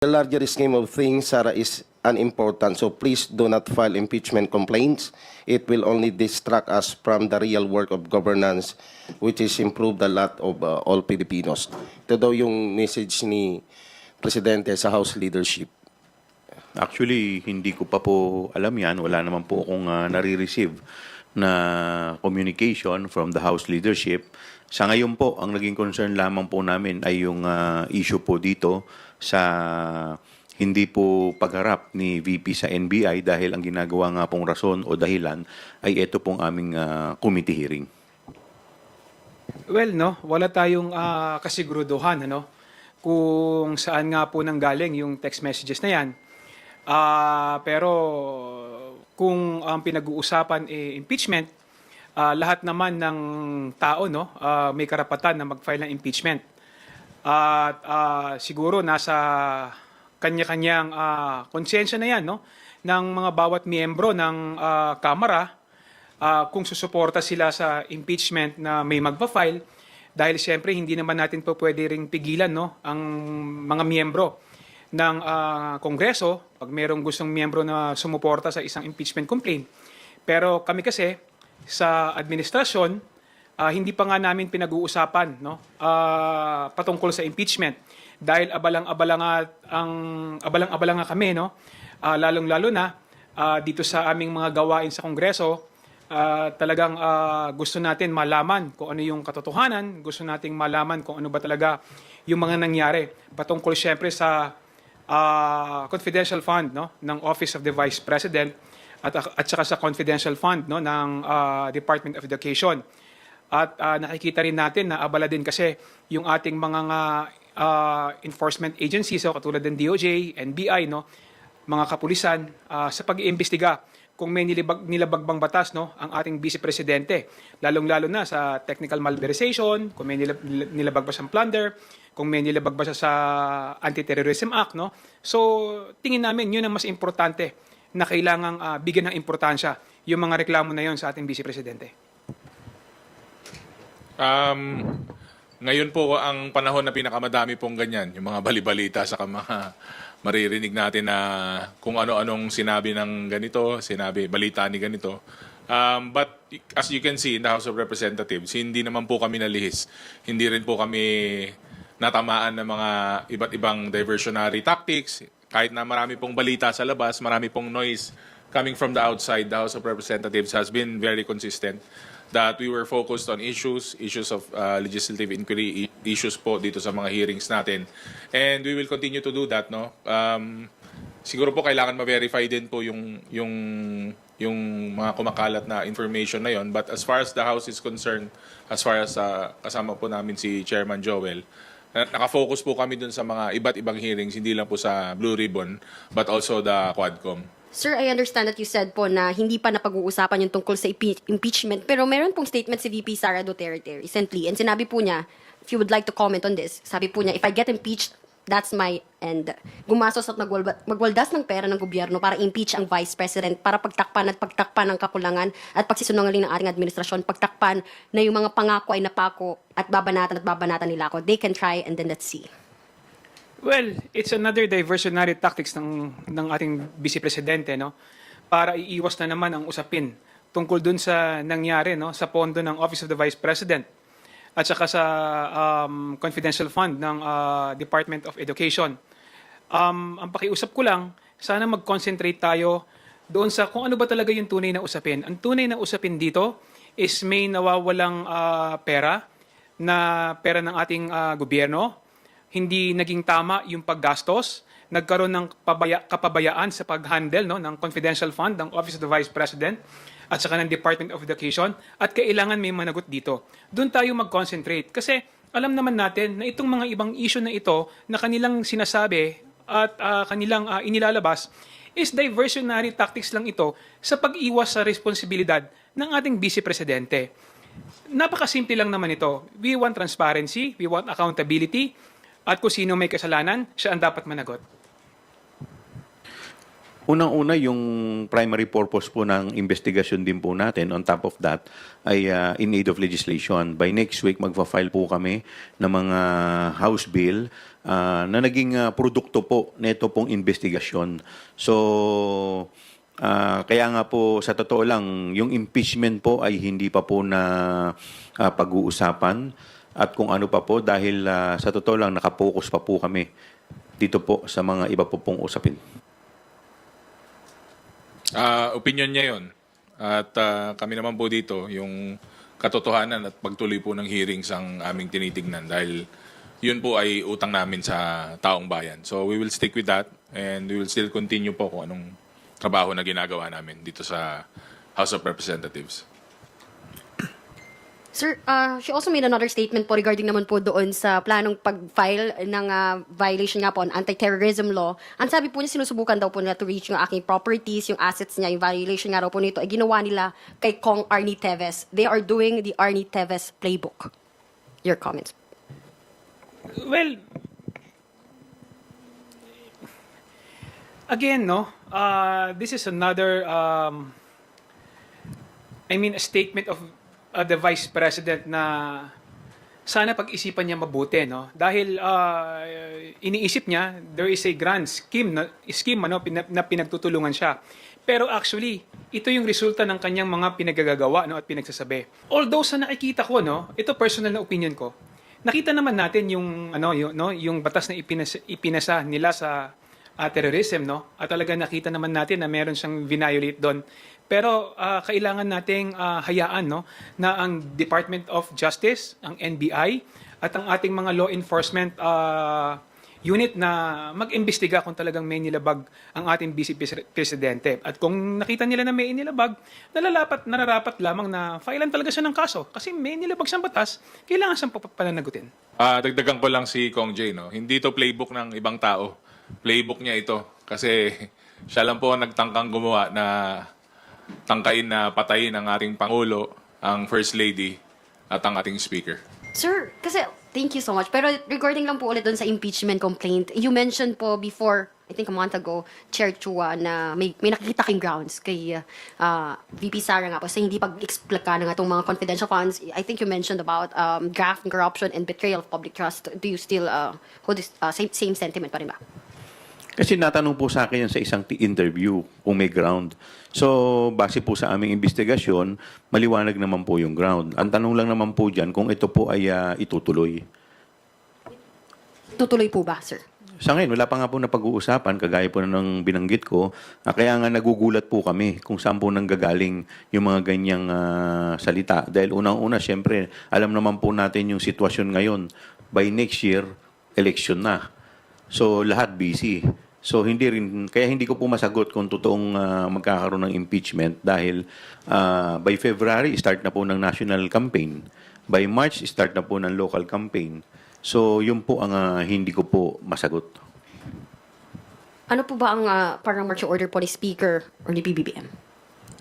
the larger scheme of things, Sarah, is unimportant. So please do not file impeachment complaints. It will only distract us from the real work of governance, which is improve the lot of uh, all Filipinos. Ito daw yung message ni Presidente sa House leadership. Actually, hindi ko pa po alam yan. Wala naman po akong uh, nare-receive na communication from the House leadership. Sa ngayon po, ang naging concern lamang po namin ay yung uh, issue po dito sa hindi po pagharap ni VP sa NBI dahil ang ginagawa nga pong rason o dahilan ay ito pong aming uh, committee hearing. Well, no, wala tayong ah, kasiguruduhan ano kung saan nga po nanggaling yung text messages na 'yan. Ah, pero kung ang pinag-uusapan eh impeachment, ah, lahat naman ng tao no ah, may karapatan na mag-file ng impeachment. At ah, siguro nasa kanya-kanyang ah, konsensya na 'yan no ng mga bawat miyembro ng ah, Kamara ah, kung susuporta sila sa impeachment na may magpa-file dahil siyempre hindi naman natin po pwede ring pigilan no ang mga miyembro ng ah, Kongreso pag merong gustong miyembro na sumuporta sa isang impeachment complaint. Pero kami kasi sa administrasyon ah, hindi pa nga namin pinag-uusapan no? Ah, patungkol sa impeachment. Dahil abalang-abala nga ang abalang-abala nga kami no? Ah, lalong-lalo na ah, dito sa aming mga gawain sa Kongreso ah, talagang ah, gusto natin malaman kung ano yung katotohanan, gusto nating malaman kung ano ba talaga yung mga nangyari patungkol syempre sa ah, confidential fund no? Ng Office of the Vice President at at saka sa confidential fund no ng ah, Department of Education. At ah, nakikita rin natin na abala din kasi yung ating mga ah, enforcement agencies so katulad ng DOJ, NBI no mga kapulisan ah, sa pag-iimbestiga kung may nilibag, nilabagbang batas no ang ating vice presidente lalong-lalo na sa technical malversation kung may nilab, nilabag ba siyang plunder kung may nilabag ba sa Anti-Terrorism Act no so tingin namin yun ang mas importante na kailangang ah, bigyan ng importansya yung mga reklamo na yon sa ating vice presidente Um, ngayon po ang panahon na pinakamadami pong ganyan, yung mga balibalita sa mga maririnig natin na kung ano-anong sinabi ng ganito, sinabi, balita ni ganito. Um, but as you can see in the House of Representatives, hindi naman po kami nalihis. Hindi rin po kami natamaan ng mga iba't ibang diversionary tactics. Kahit na marami pong balita sa labas, marami pong noise coming from the outside, the House of Representatives has been very consistent that we were focused on issues, issues of uh, legislative inquiry, issues po dito sa mga hearings natin. And we will continue to do that, no? Um, siguro po kailangan ma-verify din po yung yung yung mga kumakalat na information na yon. But as far as the House is concerned, as far as uh, kasama po namin si Chairman Joel, nakafocus po kami dun sa mga iba't ibang hearings, hindi lang po sa Blue Ribbon, but also the Quadcom. Sir, I understand that you said po na hindi pa napag-uusapan yung tungkol sa impe- impeachment. Pero meron pong statement si VP Sara Duterte recently. And sinabi po niya, if you would like to comment on this, sabi po niya, if I get impeached, that's my end. Gumasos at magwalba- magwaldas ng pera ng gobyerno para impeach ang Vice President, para pagtakpan at pagtakpan ng kakulangan at pagsisunungaling ng ating administrasyon, pagtakpan na yung mga pangako ay napako at babanatan at babanatan nila ako. They can try and then let's see. Well, it's another diversionary tactics ng ng ating vice presidente no para iiwas na naman ang usapin tungkol dun sa nangyari no sa pondo ng Office of the Vice President at saka sa um, confidential fund ng uh, Department of Education. Um, ang pakiusap ko lang, sana mag-concentrate tayo doon sa kung ano ba talaga yung tunay na usapin. Ang tunay na usapin dito is may nawawalang ah, pera na pera ng ating ah, gobyerno hindi naging tama yung paggastos, nagkaroon ng pabaya, kapabayaan sa pag-handle no, ng confidential fund ng Office of the Vice President at saka ng Department of Education at kailangan may managot dito. Doon tayo mag-concentrate kasi alam naman natin na itong mga ibang issue na ito na kanilang sinasabi at ah, kanilang ah, inilalabas is diversionary tactics lang ito sa pag-iwas sa responsibilidad ng ating Vice Presidente. Napakasimple lang naman ito. We want transparency, we want accountability, at kung sino may kasalanan, siya ang dapat managot. Unang-una, yung primary purpose po ng investigasyon din po natin, on top of that, ay uh, in aid of legislation. By next week, magfa-file po kami ng mga House Bill uh, na naging uh, produkto po nito pong investigasyon. So, uh, kaya nga po, sa totoo lang, yung impeachment po ay hindi pa po na uh, pag-uusapan at kung ano pa po dahil uh, sa totoo lang, nakapokus pa po kami dito po sa mga iba po pong usapin. Ah, opinion niya yon. At ah, kami naman po dito, yung katotohanan at pagtuloy po ng hearings ang aming tinitignan dahil yun po ay utang namin sa taong bayan. So we will stick with that and we will still continue po kung anong trabaho na ginagawa namin dito sa House of Representatives. Sir, uh, she also made another statement po regarding naman po doon sa planong pag-file ng uh, violation nga po on anti-terrorism law. Ang sabi po niya, sinusubukan daw po nila to reach yung aking properties, yung assets niya, yung violation nga raw po nito, ay ginawa nila kay Kong Arnie Teves. They are doing the Arnie Teves playbook. Your comments. Well, again, no, uh, this is another, um, I mean, a statement of uh, the Vice President na sana pag-isipan niya mabuti, no? Dahil uh, iniisip niya, there is a grand scheme, na, scheme ano, pina, na pinagtutulungan siya. Pero actually, ito yung resulta ng kanyang mga pinagagagawa no, at pinagsasabi. Although sa nakikita ko, no, ito personal na opinion ko, nakita naman natin yung ano yung no yung batas na ipinasa, ipinasa nila sa ah, terrorism no at talaga nakita naman natin na meron siyang violate doon pero ah, kailangan nating ah, hayaan no na ang Department of Justice ang NBI at ang ating mga law enforcement ah, unit na mag-imbestiga kung talagang may nilabag ang ating Vice Pres- Presidente. At kung nakita nila na may nilabag, nalalapat, nararapat lamang na filean talaga siya ng kaso. Kasi may nilabag siyang batas, kailangan siyang pananagutin. Ah, dagdagan ko lang si Kong J, no? Hindi to playbook ng ibang tao. Playbook niya ito. Kasi siya lang po ang nagtangkang gumawa na tangkain na patayin ang ating Pangulo, ang First Lady, at ang ating Speaker. Sir, kasi thank you so much. Pero regarding lang po ulit doon sa impeachment complaint, you mentioned po before, I think a month ago, Chair Chua, na may, may nakikita kang grounds kay uh, VP Sara nga po sa hindi pag-explika ng atong mga confidential funds. I think you mentioned about um, graft and corruption and betrayal of public trust. Do you still uh, hold this uh, same, same sentiment pa rin ba? Kasi natanong po sa akin yan sa isang interview kung may ground. So, base po sa aming investigasyon, maliwanag naman po yung ground. Ang tanong lang naman po dyan kung ito po ay ah, itutuloy. Tutuloy po ba, sir? Sa ngayon, wala pa nga po na pag-uusapan, kagaya po na ng binanggit ko. Ah, kaya nga nagugulat po kami kung saan po nanggagaling yung mga ganyang ah, salita. Dahil unang-una, siyempre, alam naman po natin yung sitwasyon ngayon. By next year, election na. So, lahat busy. So, hindi rin, kaya hindi ko po masagot kung totoong ah, magkakaroon ng impeachment dahil ah, by February, start na po ng national campaign. By March, start na po ng local campaign. So, yun po ang ah, hindi ko po masagot. Ano po ba ang uh, parang marching order po ni Speaker or ni PBBM?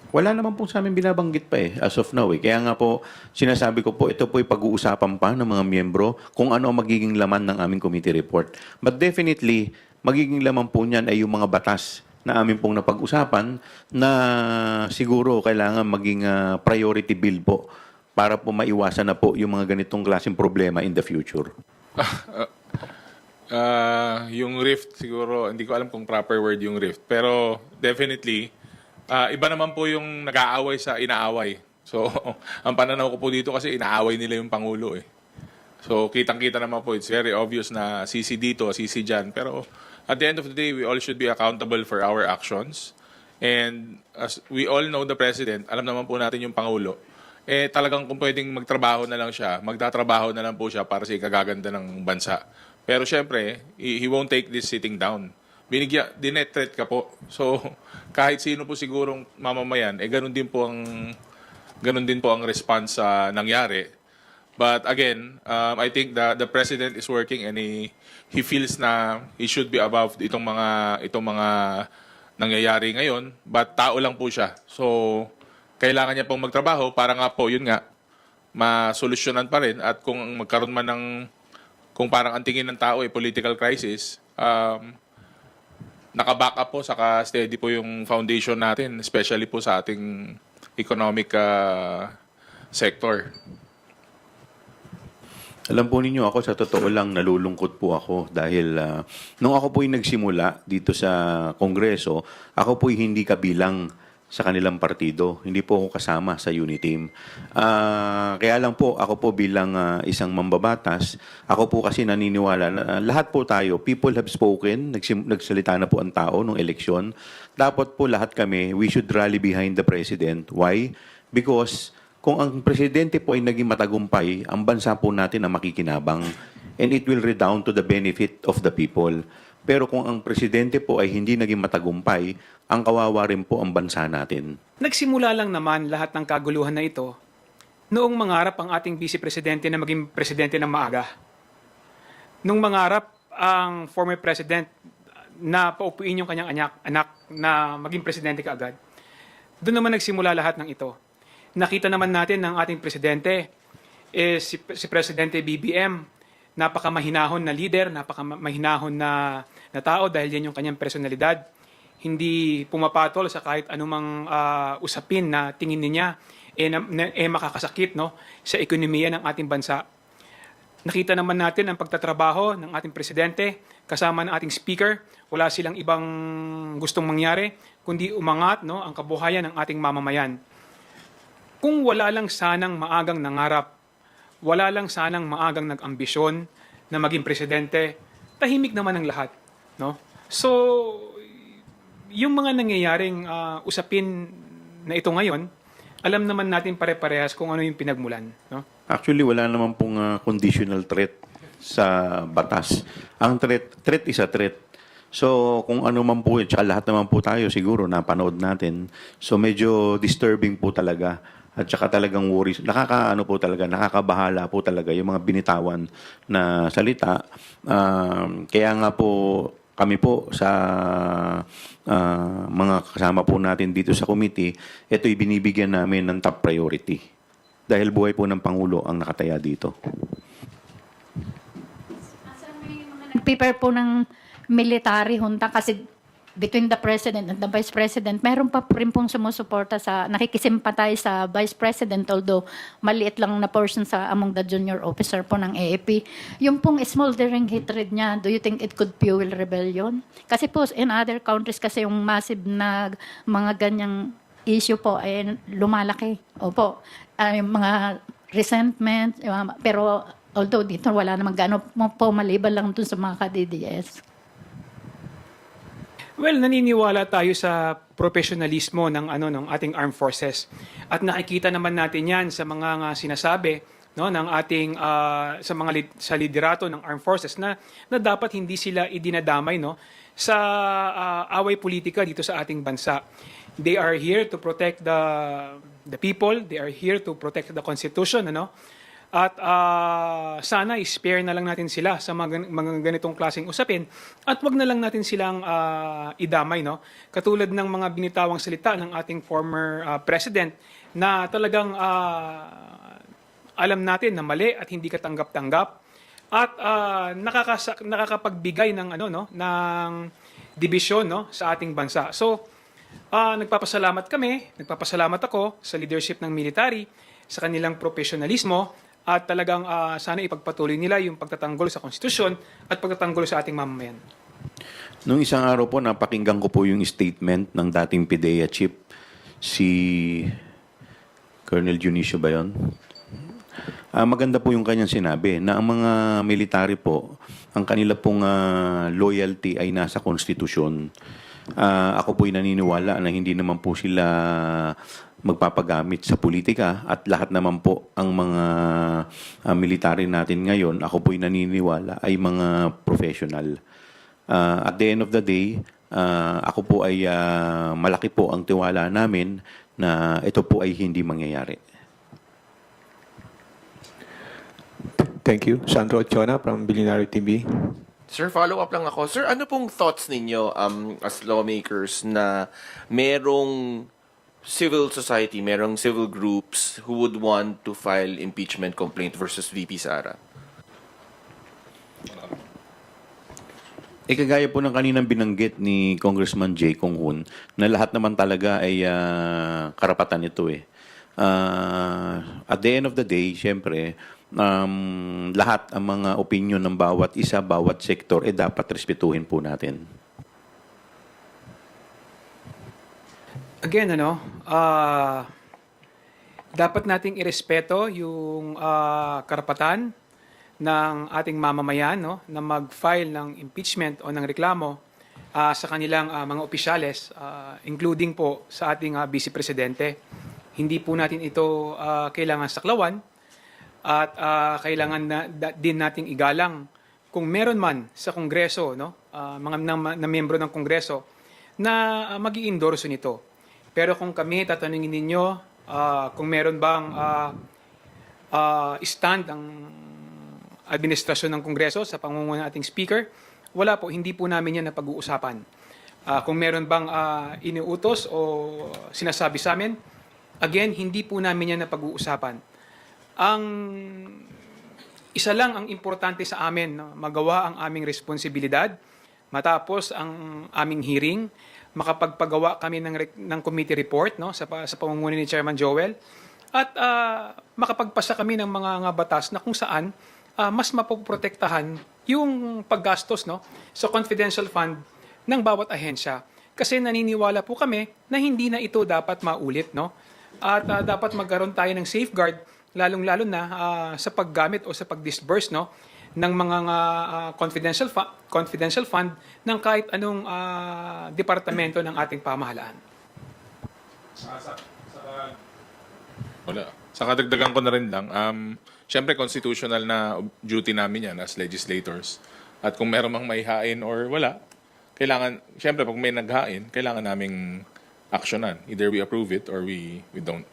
Wala naman po sa amin binabanggit pa eh, as of now eh. Kaya nga po, sinasabi ko po, ito po ay pag-uusapan pa ng mga miyembro kung ano ang magiging laman ng aming committee report. But definitely, magiging laman po niyan ay yung mga batas na amin pong napag-usapan na siguro kailangan maging ah, priority bill po para po maiwasan na po yung mga ganitong klaseng problema in the future. Ah, yung rift siguro, hindi ko alam kung proper word yung rift. Pero definitely, ah, iba naman po yung nag-aaway sa inaaway. So, ang pananaw ko po dito kasi inaaway nila yung Pangulo eh. So, kitang-kita naman po, it's very obvious na sisi dito, sisi dyan. Pero at the end of the day, we all should be accountable for our actions. And as we all know the President, alam naman po natin yung Pangulo, eh talagang kung pwedeng magtrabaho na lang siya, magtatrabaho na lang po siya para sa ikagaganda ng bansa. Pero syempre, he won't take this sitting down. Binigya, dinetret ka po. So, kahit sino po sigurong mamamayan, eh ganun din po ang ganun din po ang response sa nangyari. But again, um, I think the the president is working and he he feels na he should be above itong mga itong mga nangyayari ngayon, but tao lang po siya. So, kailangan niya pong magtrabaho para nga po, yun nga, masolusyonan pa rin at kung magkaroon man ng kung parang ang tingin ng tao ay political crisis, um, nakaback up po, saka steady po yung foundation natin, especially po sa ating economic ah, sector. Alam po ninyo ako, sa totoo lang, nalulungkot po ako dahil ah, nung ako po'y nagsimula dito sa Kongreso, ako po'y hindi kabilang sa kanilang partido. Hindi po ako kasama sa unit team. Ah, kaya lang po, ako po bilang ah, isang mambabatas, ako po kasi naniniwala na ah, lahat po tayo, people have spoken, nagsim- nagsalita na po ang tao nung eleksyon. Dapat po lahat kami, we should rally behind the president. Why? Because kung ang presidente po ay naging matagumpay, ang bansa po natin ang makikinabang and it will redound to the benefit of the people. Pero kung ang presidente po ay hindi naging matagumpay, ang kawawa rin po ang bansa natin. Nagsimula lang naman lahat ng kaguluhan na ito noong mangarap ang ating vice presidente na maging presidente ng maaga. Nung mangarap ang former president na paupuin yung kanyang anak, anak na maging presidente kaagad. Doon naman nagsimula lahat ng ito. Nakita naman natin ng ating presidente, eh, si, si Presidente BBM, napakamahinahon na leader, napakamahinahon na, na tao dahil yan yung kanyang personalidad. Hindi pumapatol sa kahit anumang ah, usapin na tingin niya eh, na- eh makakasakit no, sa ekonomiya ng ating bansa. Nakita naman natin ang pagtatrabaho ng ating presidente kasama ng ating speaker. Wala silang ibang gustong mangyari kundi umangat no, ang kabuhayan ng ating mamamayan. Kung wala lang sanang maagang nangarap, wala lang sanang maagang nag-ambisyon na maging presidente, tahimik naman ang lahat. No? So, yung mga nangyayaring ah, usapin na ito ngayon, alam naman natin pare-parehas kung ano yung pinagmulan. No? Actually, wala naman pong ah, conditional threat sa batas. Ang threat, threat is a threat. So, kung ano man po, tsaka lahat naman po tayo siguro napanood natin. So, medyo disturbing po talaga. At saka talagang worries. Nakakaano po talaga, nakakabahala po talaga yung mga binitawan na salita. Um, kaya nga po, kami po sa ah, mga kasama po natin dito sa committee, ito'y binibigyan namin ng top priority. Dahil buhay po ng Pangulo ang nakataya dito. nag-prepare po ng military junta kasi between the president and the vice president, meron pa rin pong sumusuporta sa, nakikisimpatize sa vice president, although maliit lang na portion sa among the junior officer po ng AAP. Yung pong smoldering hatred niya, do you think it could fuel rebellion? Kasi po, in other countries kasi yung massive na mga ganyang issue po ay lumalaki. Opo, Ah, yung mga resentment, pero although dito wala namang gano'n po maliban lang dun sa mga ka-DDS. Well, naniniwala tayo sa professionalismo ng ano ng ating armed forces. At nakikita naman natin 'yan sa mga nga sinasabi no ng ating ah, sa mga lid- sa liderato ng armed forces na na dapat hindi sila idinadamay no sa ah, away politika dito sa ating bansa. They are here to protect the the people, they are here to protect the constitution ano. At ah, sana i-spare na lang natin sila sa mga, mga ganitong klaseng usapin at wag na lang natin silang ah, idamay. No? Katulad ng mga binitawang salita ng ating former ah, president na talagang ah, alam natin na mali at hindi katanggap-tanggap at ah, nakakasa- nakakapagbigay ng ano no ng dibisyon no sa ating bansa. So ah, nagpapasalamat kami, nagpapasalamat ako sa leadership ng military sa kanilang profesionalismo at talagang ah, sana ipagpatuloy nila yung pagtatanggol sa konstitusyon at pagtatanggol sa ating mamamayan. Nung isang araw po, napakinggan ko po yung statement ng dating PIDEA chief, si Colonel Junicio ba yun? Ah, maganda po yung kanyang sinabi na ang mga military po, ang kanila pong ah, loyalty ay nasa konstitusyon. Ah, ako po'y naniniwala na hindi naman po sila magpapagamit sa politika at lahat naman po ang mga ah, military natin ngayon, ako po'y naniniwala ay mga professional. Ah, at the end of the day, ah, ako po ay ah, malaki po ang tiwala namin na ito po ay hindi mangyayari. Thank you. Sandro Ochoa from Billionaire TV. Sir, follow up lang ako. Sir, ano pong thoughts ninyo um, as lawmakers na merong civil society, merong civil groups who would want to file impeachment complaint versus VP Sara? Eh, kagaya po ng kaninang binanggit ni Congressman Jay Kong Hoon, na lahat naman talaga ay ah, karapatan ito eh. Ah, at the end of the day, syempre, um, lahat ang mga opinion ng bawat isa, bawat sektor, eh dapat respetuhin po natin. Again, ano, ah, dapat nating irespeto yung ah, karapatan ng ating mamamayan no, na mag-file ng impeachment o ng reklamo ah, sa kanilang ah, mga opisyales, ah, including po sa ating ah, Vice Presidente. Hindi po natin ito ah, kailangan saklawan at ah, kailangan na, da- din nating igalang kung meron man sa Kongreso, no, ah, mga na, na miyembro ng Kongreso na uh, mag endorso nito. Pero kung kami tatanungin ninyo ah, kung meron bang ah, ah, stand ang administrasyon ng Kongreso sa pangunguna ng ating speaker, wala po, hindi po namin yan na pag-uusapan. Ah, kung meron bang ah, iniutos o sinasabi sa amin, again, hindi po namin yan na pag-uusapan. Ang isa lang ang importante sa amin, no? magawa ang aming responsibilidad, matapos ang aming hearing, makapagpagawa kami ng, rec- ng committee report no? sa, sa pamumuno ni Chairman Joel, at ah, makapagpasa kami ng mga nga batas na kung saan ah, mas mapoprotektahan yung paggastos no, sa confidential fund ng bawat ahensya. Kasi naniniwala po kami na hindi na ito dapat maulit. No? At ah, dapat magkaroon tayo ng safeguard lalong-lalo na ah, sa paggamit o sa pag-disburse no ng mga ah, confidential fu- confidential fund ng kahit anong ah, departamento ng ating pamahalaan. Wala. Sa kadagdagan ko na rin lang, um, syempre constitutional na duty namin yan as legislators. At kung meron mang maihain or wala, kailangan, syempre pag may naghain, kailangan naming aksyonan. Either we approve it or we, we don't.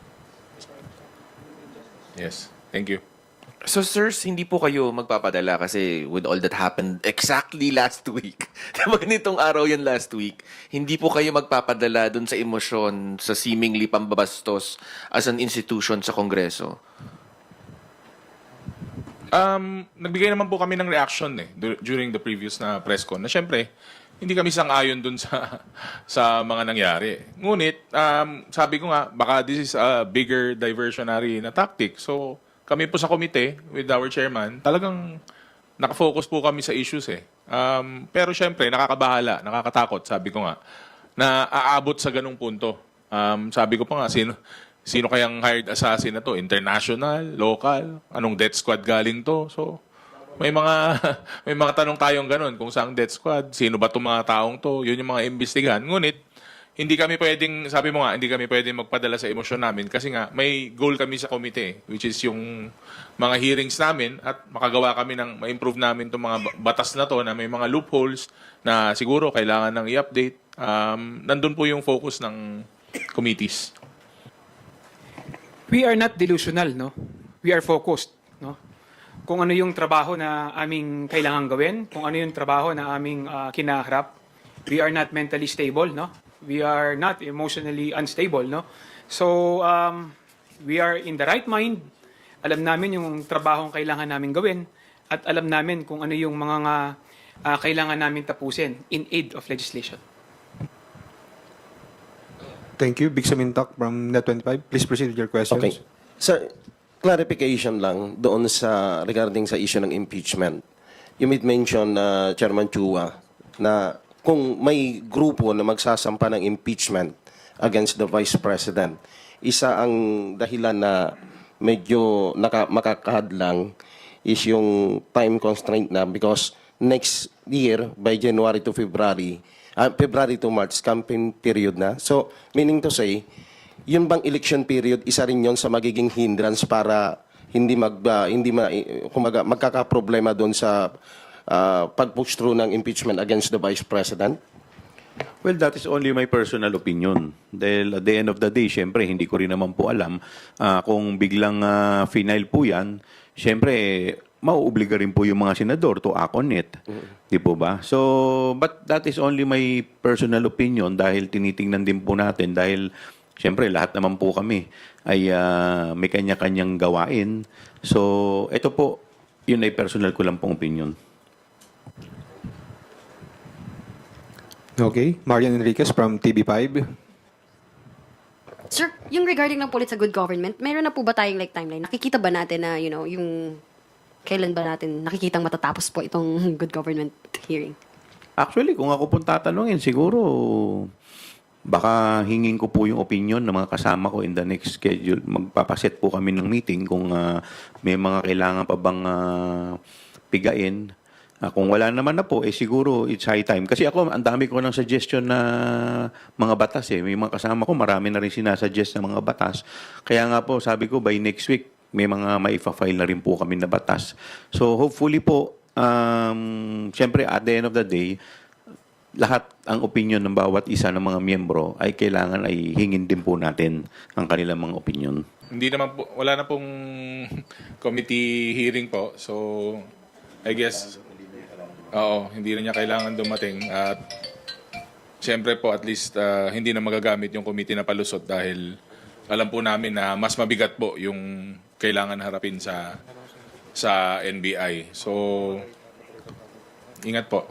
Yes. Thank you. So, sirs, hindi po kayo magpapadala kasi with all that happened exactly last week, diba ganitong araw yan last week, hindi po kayo magpapadala dun sa emosyon, sa seemingly pambabastos as an institution sa Kongreso? Um, nagbigay naman po kami ng reaction eh dur- during the previous na press con na syempre hindi kami sang-ayon dun sa sa mga nangyari. Ngunit um, sabi ko nga baka this is a bigger diversionary na tactic. So kami po sa komite with our chairman, talagang nakafocus po kami sa issues eh. Um, pero syempre nakakabahala, nakakatakot sabi ko nga na aabot sa ganung punto. Um, sabi ko pa nga sino sino kayang hired assassin na to? International, local, anong death squad galing to? So, may mga may mga tanong tayong ganun kung saang death squad, sino ba 'tong mga taong to? 'Yun yung mga imbestigahan. Ngunit hindi kami pwedeng, sabi mo nga, hindi kami pwedeng magpadala sa emosyon namin kasi nga may goal kami sa komite which is yung mga hearings namin at makagawa kami ng ma-improve namin itong mga ba- batas na to na may mga loopholes na siguro kailangan ng i-update. Um, nandun po yung focus ng committees. We are not delusional, no? We are focused, no? Kung ano yung trabaho na aming kailangan gawin, kung ano yung trabaho na aming ah, kinaharap, we are not mentally stable, no? We are not emotionally unstable, no? So, um, we are in the right mind. Alam namin yung trabaho ang kailangan namin gawin at alam namin kung ano yung mga nga, ah, kailangan namin tapusin in aid of legislation. Thank you. Big Samintak from Net25. Please proceed with your questions. Okay. Sir, clarification lang doon sa regarding sa issue ng impeachment. You made mention, uh, Chairman Chua, na kung may grupo na magsasampa ng impeachment against the Vice President, isa ang dahilan na medyo naka, makakahadlang is yung time constraint na because next year, by January to February, ah, February to March, campaign period na. So, meaning to say, yun bang election period, isa rin yon sa magiging hindrance para hindi mag ah, hindi ma, kumaga, magkakaproblema doon sa ah, pag-push through ng impeachment against the Vice President? Well, that is only my personal opinion. Dahil at the end of the day, syempre, hindi ko rin naman po alam ah, kung biglang uh, final po yan, syempre, mauobliga rin po yung mga senador to act on it. Di po ba? So, but that is only my personal opinion dahil tinitingnan din po natin dahil syempre, lahat naman po kami ay ah, may kanya-kanyang gawain. So, ito po, yun ay personal ko lang pong opinion. Okay. Marian Enriquez from TV5. Sir, yung regarding ng pulit sa good government, meron na po ba tayong like timeline? Nakikita ba natin na, you know, yung kailan ba natin nakikitang matatapos po itong good government hearing? Actually, kung ako pong tatanungin, siguro baka hingin ko po yung opinion ng mga kasama ko in the next schedule. Magpapaset po kami ng meeting kung ah, may mga kailangan pa bang ah, pigain. Ah, kung wala naman na po, eh siguro it's high time. Kasi ako, ang dami ko ng suggestion na mga batas eh. May mga kasama ko, marami na rin sinasuggest na mga batas. Kaya nga po, sabi ko, by next week, may mga maifa-file na rin po kami na batas. So hopefully po, um, siyempre at the end of the day, lahat ang opinion ng bawat isa ng mga miyembro ay kailangan ay hingin din po natin ang kanilang mga opinion. Hindi naman po, wala na pong committee hearing po. So, I guess, oo, hindi na niya kailangan dumating. At, siyempre po, at least, ah, hindi na magagamit yung committee na palusot dahil alam po namin na mas mabigat po yung kailangan harapin sa sa NBI. So, ingat po.